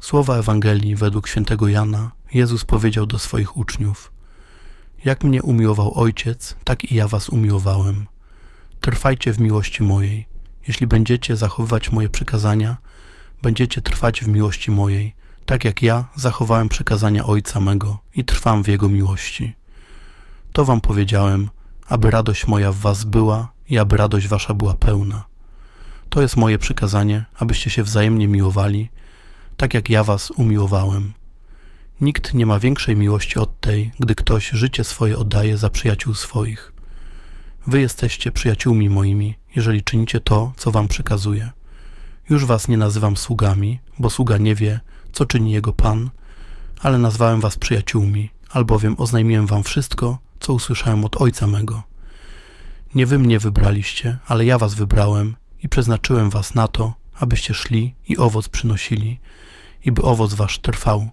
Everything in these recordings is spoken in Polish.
Słowa Ewangelii według świętego Jana Jezus powiedział do swoich uczniów: Jak mnie umiłował Ojciec, tak i ja was umiłowałem. Trwajcie w miłości mojej. Jeśli będziecie zachowywać moje przykazania, będziecie trwać w miłości mojej, tak jak ja zachowałem przykazania Ojca mego i trwam w Jego miłości. To wam powiedziałem, aby radość moja w was była i aby radość wasza była pełna. To jest moje przykazanie, abyście się wzajemnie miłowali, tak jak ja was umiłowałem. Nikt nie ma większej miłości od tej, gdy ktoś życie swoje oddaje za przyjaciół swoich. Wy jesteście przyjaciółmi moimi, jeżeli czynicie to, co wam przekazuję. Już was nie nazywam sługami, bo sługa nie wie, co czyni jego pan, ale nazwałem was przyjaciółmi, albowiem oznajmiłem wam wszystko, co usłyszałem od ojca mego. Nie wy mnie wybraliście, ale ja was wybrałem i przeznaczyłem was na to, abyście szli i owoc przynosili, i by owoc wasz trwał,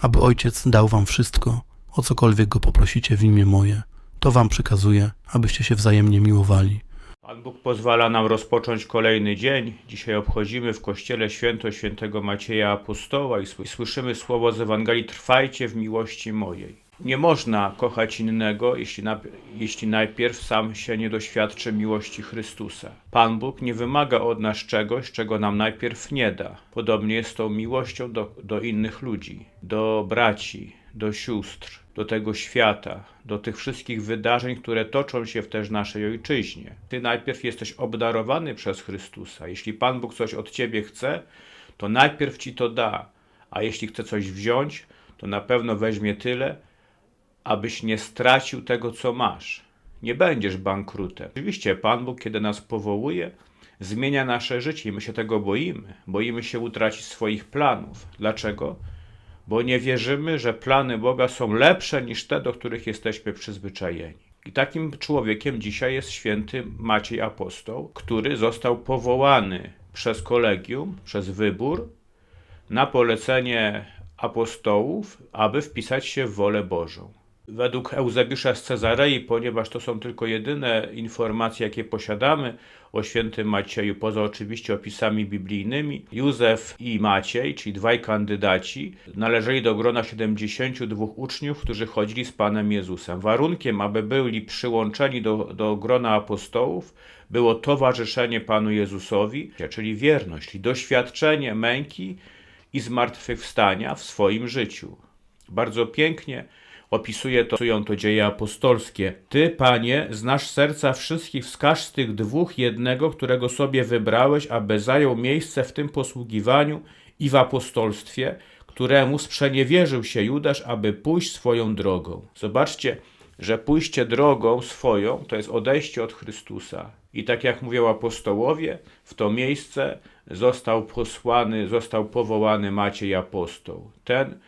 aby ojciec dał wam wszystko, o cokolwiek go poprosicie w imię moje. To wam przekazuję, abyście się wzajemnie miłowali. Pan Bóg pozwala nam rozpocząć kolejny dzień. Dzisiaj obchodzimy w kościele święto świętego Macieja Apostoła i sły- słyszymy słowo z Ewangelii: Trwajcie w miłości mojej. Nie można kochać innego, jeśli, na, jeśli najpierw sam się nie doświadczy miłości Chrystusa. Pan Bóg nie wymaga od nas czegoś, czego nam najpierw nie da. Podobnie jest tą miłością do, do innych ludzi, do braci, do sióstr, do tego świata, do tych wszystkich wydarzeń, które toczą się w też naszej ojczyźnie. Ty najpierw jesteś obdarowany przez Chrystusa. Jeśli Pan Bóg coś od ciebie chce, to najpierw ci to da, a jeśli chce coś wziąć, to na pewno weźmie tyle, abyś nie stracił tego, co masz. Nie będziesz bankrutem. Oczywiście Pan Bóg, kiedy nas powołuje, zmienia nasze życie i my się tego boimy. Boimy się utracić swoich planów. Dlaczego? Bo nie wierzymy, że plany Boga są lepsze niż te, do których jesteśmy przyzwyczajeni. I takim człowiekiem dzisiaj jest święty Maciej Apostoł, który został powołany przez kolegium, przez wybór, na polecenie apostołów, aby wpisać się w wolę Bożą. Według Eusebiusza z Cezarei, ponieważ to są tylko jedyne informacje, jakie posiadamy o świętym Macieju, poza oczywiście opisami biblijnymi, Józef i Maciej, czyli dwaj kandydaci, należeli do grona 72 uczniów, którzy chodzili z Panem Jezusem. Warunkiem, aby byli przyłączeni do, do grona apostołów, było towarzyszenie Panu Jezusowi, czyli wierność, czyli doświadczenie męki i zmartwychwstania w swoim życiu. Bardzo pięknie opisuje to, opisują to dzieje apostolskie. Ty, Panie, znasz serca wszystkich, wskaż z tych dwóch jednego, którego sobie wybrałeś, aby zajął miejsce w tym posługiwaniu i w apostolstwie, któremu sprzeniewierzył się Judasz, aby pójść swoją drogą. Zobaczcie, że pójście drogą swoją to jest odejście od Chrystusa. I tak jak mówią apostołowie, w to miejsce został posłany, został powołany Maciej apostoł. Ten,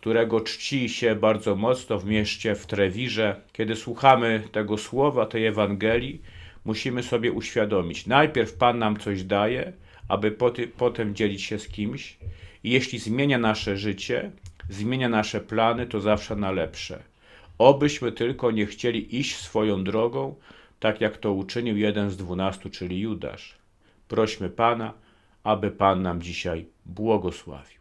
którego czci się bardzo mocno w mieście w Trewirze. Kiedy słuchamy tego słowa, tej Ewangelii, musimy sobie uświadomić, najpierw Pan nam coś daje, aby poty, potem dzielić się z kimś. I jeśli zmienia nasze życie, zmienia nasze plany, to zawsze na lepsze. Obyśmy tylko nie chcieli iść swoją drogą, tak jak to uczynił jeden z dwunastu, czyli Judasz. Prośmy Pana, aby Pan nam dzisiaj błogosławił.